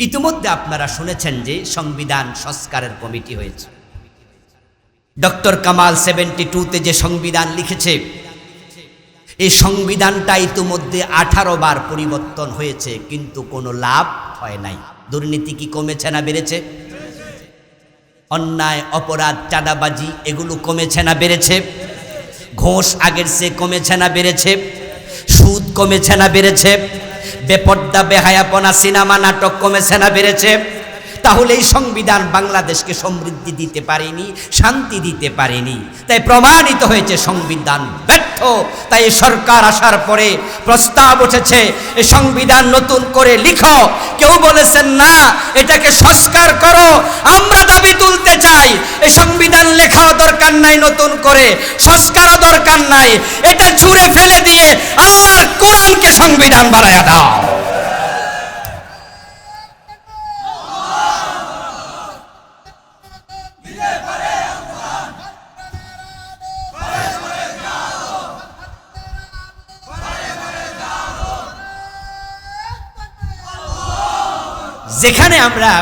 ইতিমধ্যে আপনারা শুনেছেন যে সংবিধান সংস্কারের কমিটি হয়েছে। ডক্টর কামাল সেভেন্টি টুতে যে সংবিধান লিখেছে, এই সংবিধানটা ইতিমধ্যে আঠারো বার পরিবর্তন হয়েছে, কিন্তু কোনো লাভ হয় নাই। দুর্নীতি কি কমেছে না বেড়েছে? অন্যায়, অপরাধ, চাঁদাবাজি, এগুলো কমেছে না বেড়েছে? ঘোষ আগের চেয়ে কমেছে না বেড়েছে? সুদ কমেছে না বেড়েছে? বেপর্দা, বেহায়াপনা, সিনেমা, নাটক কমেছে না বেড়েছে। তাহলে এই সংবিধান বাংলাদেশকে সমৃদ্ধি দিতে পারেনি, শান্তি দিতে পারেনি। তাই প্রমাণিত হয়েছে সংবিধান ব্যর্থ। তাই সরকার আসার পরে প্রস্তাব উঠেছে, এই সংবিধান নতুন করে লিখো। কেউ বলেছেন, না, এটাকে সংস্কার করো। আমরা দাবি তুলতে চাই, এই সংবিধান লেখাও দরকার নাই নতুন করে, সংস্কারও দরকার নাই। এটা ছুঁড়ে ফেলে দিয়ে আর কোরআনকে সংবিধান বানায়া দাও। যেখানে আমরা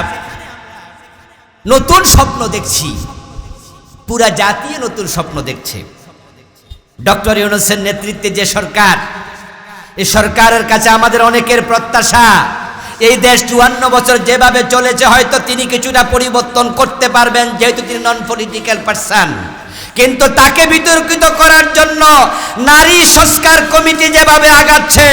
নতুন স্বপ্ন দেখছি, পুরা জাতি নতুন স্বপ্ন দেখছে। ডক্টর ইউনুসের নেতৃত্বে যে সরকার এই সরকারের কাছে আমাদের অনেকের প্রত্যাশা। এই দেশ চুয়ান্ন বছর যেভাবে চলেছে, হয়তো তিনি কিছুটা পরিবর্তন করতে পারবেন, যেহেতু তিনি নন পলিটিক্যাল পার্সন কিন্তু তাকে বিতর্কিত করার জন্য নারী সংস্কার কমিটি যেভাবে আগাচ্ছে,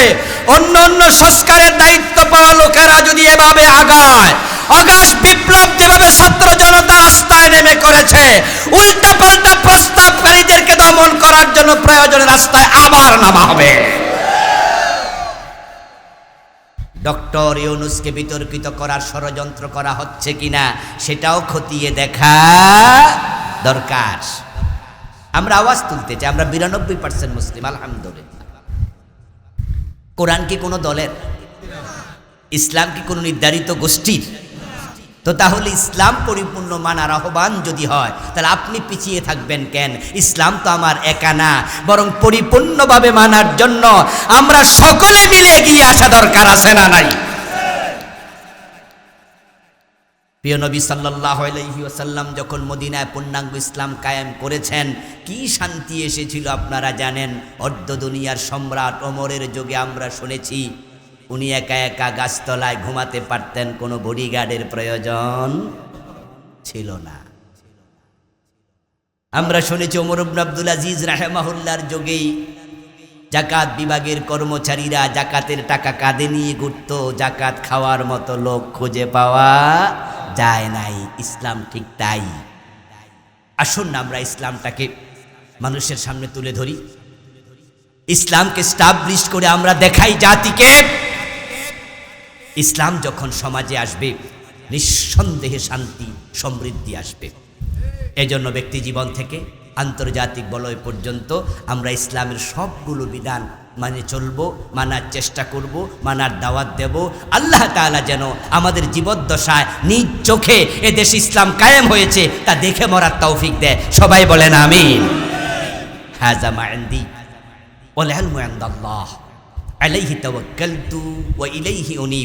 অন্য অন্য সংস্কারের দায়িত্ব পাওয়া লোকেরা যদি এভাবে আগায়, অগাস্ট বিপ্লব যেভাবে ছাত্র জনতা রাস্তায় নেমে করেছে উল্টা পাল্টা প্রস্তাবকারীদেরকে দমন করার জন্য প্রয়োজনে রাস্তায় আবার নামা হবে। ডক্টর ইউনুসকে বিতর্কিত করার ষড়যন্ত্র করা হচ্ছে কিনা সেটাও খতিয়ে দেখা দরকার। আমরা আওয়াজ তুলতে চাই, আমরা বিরানব্বই পার্সেন্ট মুসলিম, আলহামদুলিল্লাহ। কোরআন কি কোনো দলের? ইসলাম কি কোনো নির্ধারিত গোষ্ঠীর? তো তাহলে ইসলাম পরিপূর্ণ মানার আহ্বান যদি হয়, তাহলে আপনি পিছিয়ে থাকবেন কেন? ইসলাম তো আমার একা না, বরং পরিপূর্ণভাবে মানার জন্য আমরা সকলে মিলে এগিয়ে আসা দরকার আছে না নাই? প্রিয় নবী সাল্লাহ আলাইহি ওয়াসাল্লাম যখন মদিনায় পূর্ণাঙ্গ ইসলাম কায়েম করেছেন, কি শান্তি এসেছিল আপনারা জানেন? অর্ধ দুনিয়ার সম্রাট অমরের যোগে আমরা শুনেছি উনি একা একা গাছতলায় ঘুমাতে পারতেন, কোনো বডিগার্ডের প্রয়োজন ছিল না। আমরা শুনেছি ওমর আব্দুল আজিজ রাহেমাহুল্লার যুগেই জাকাত বিভাগের কর্মচারীরা জাকাতের টাকা কাঁধে নিয়ে ঘুরত, জাকাত খাওয়ার মতো লোক খুঁজে পাওয়া যায় নাই, ইসলাম ঠিক তাই। আসুন না আমরা ইসলামটাকে মানুষের সামনে তুলে ধরি। ইসলামকে স্টাবলিশ করে আমরা দেখাই জাতিকে। ইসলাম যখন সমাজে আসবে, নিঃসন্দেহে শান্তি, সমৃদ্ধি আসবে। এজন্য ব্যক্তি জীবন থেকে আন্তর্জাতিক বলয় পর্যন্ত আমরা ইসলামের সবগুলো বিধান মানে চলবো, মানার চেষ্টা করব, মানার দাওয়াত দেব। আল্লাহ তাআলা যেন আমাদের জীবদ্দশায় নিজ চোখে এ দেশ ইসলাম কায়েম হয়েছে, তা দেখে মরার তৌফিক দেয়। সবাই বলেন ওয়াল ইলমু ইনদাল্লাহ। আলাইহি তাওয়াক্কালতু ওয়া ইলাইহি উনীব।